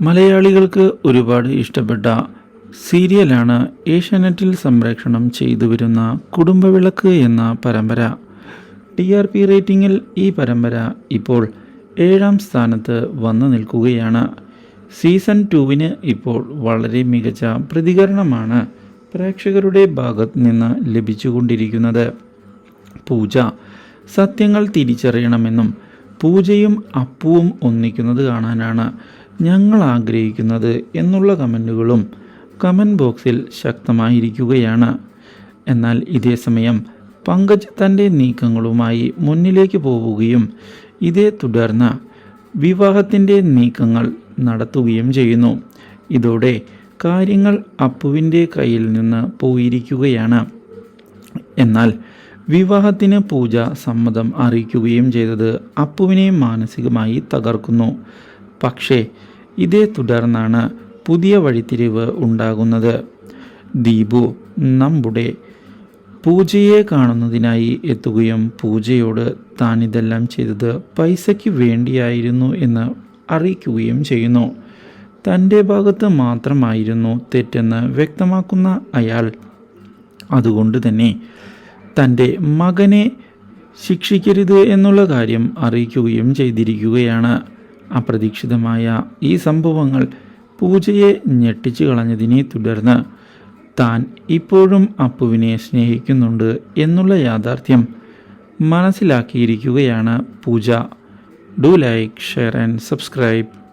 മലയാളികൾക്ക് ഒരുപാട് ഇഷ്ടപ്പെട്ട സീരിയലാണ് ഏഷ്യാനെറ്റിൽ സംപ്രേക്ഷണം ചെയ്തു വരുന്ന കുടുംബവിളക്ക് എന്ന പരമ്പര. ടി ആർ പി റേറ്റിംഗിൽ ഈ പരമ്പര ഇപ്പോൾ ഏഴാം സ്ഥാനത്ത് വന്നു നിൽക്കുകയാണ്. സീസൺ ടുവിന് ഇപ്പോൾ വളരെ മികച്ച പ്രതികരണമാണ് പ്രേക്ഷകരുടെ ഭാഗത്ത് നിന്ന് ലഭിച്ചുകൊണ്ടിരിക്കുന്നത്. പൂജ സത്യങ്ങൾ തിരിച്ചറിയണമെന്നും പൂജയും അപ്പുവും ഒന്നിക്കുന്നത് കാണാനാണ്. ഞങ്ങൾ ആഗ്രഹിക്കുന്നത് എന്നുള്ള കമന്റുകളും കമന്റ് ബോക്സിൽ ശക്തമായിരിക്കുകയാണ്. എന്നാൽ ഇതേ സമയം പങ്കജ് തന്റെ നീക്കങ്ങളുമായി മുന്നിലേക്ക് പോവുകയും ഇതേ തുടർന്ന് വിവാഹത്തിന്റെ നീക്കങ്ങൾ നടത്തുകയും ചെയ്യുന്നു. ഇതോടെ കാര്യങ്ങൾ അപ്പുവിന്റെ കയ്യിൽ നിന്ന് പോയിരിക്കുകയാണ്. എന്നാൽ വിവാഹത്തിന് പൂജ സമ്മതം അറിയിക്കുകയും ചെയ്തത് അപ്പുവിനെ മാനസികമായി തകർക്കുന്നു. പക്ഷേ ഇതേ തുടർന്നാണ് പുതിയ വഴിത്തിരിവ് ഉണ്ടാകുന്നത്. ദീപു നമ്മുടെ പൂജയെ കാണുന്നതിനായി എത്തുകയും പൂജയോട് താൻ ഇതെല്ലാം ചെയ്തത് പൈസയ്ക്ക് വേണ്ടിയായിരുന്നു എന്ന് അറിയിക്കുകയും ചെയ്യുന്നു. തന്റെ ഭാഗത്ത് മാത്രമായിരുന്നു തെറ്റെന്ന് വ്യക്തമാക്കുന്ന അയാൾ. അതുകൊണ്ട് തന്നെ തന്റെ മകനെ ശിക്ഷിക്കരുത് എന്നുള്ള കാര്യം അറിയിക്കുകയും ചെയ്തിരിക്കുകയാണ്. അപ്രതീക്ഷിതമായ ഈ സംഭവങ്ങൾ പൂജയെ ഞെട്ടിച്ചു കളഞ്ഞതിനെ തുടർന്ന് താൻ ഇപ്പോഴും അപ്പുവിനെ സ്നേഹിക്കുന്നുണ്ട് എന്നുള്ള യാഥാർത്ഥ്യം മനസ്സിലാക്കിയിരിക്കുകയാണ് Pooja. Do like share and subscribe.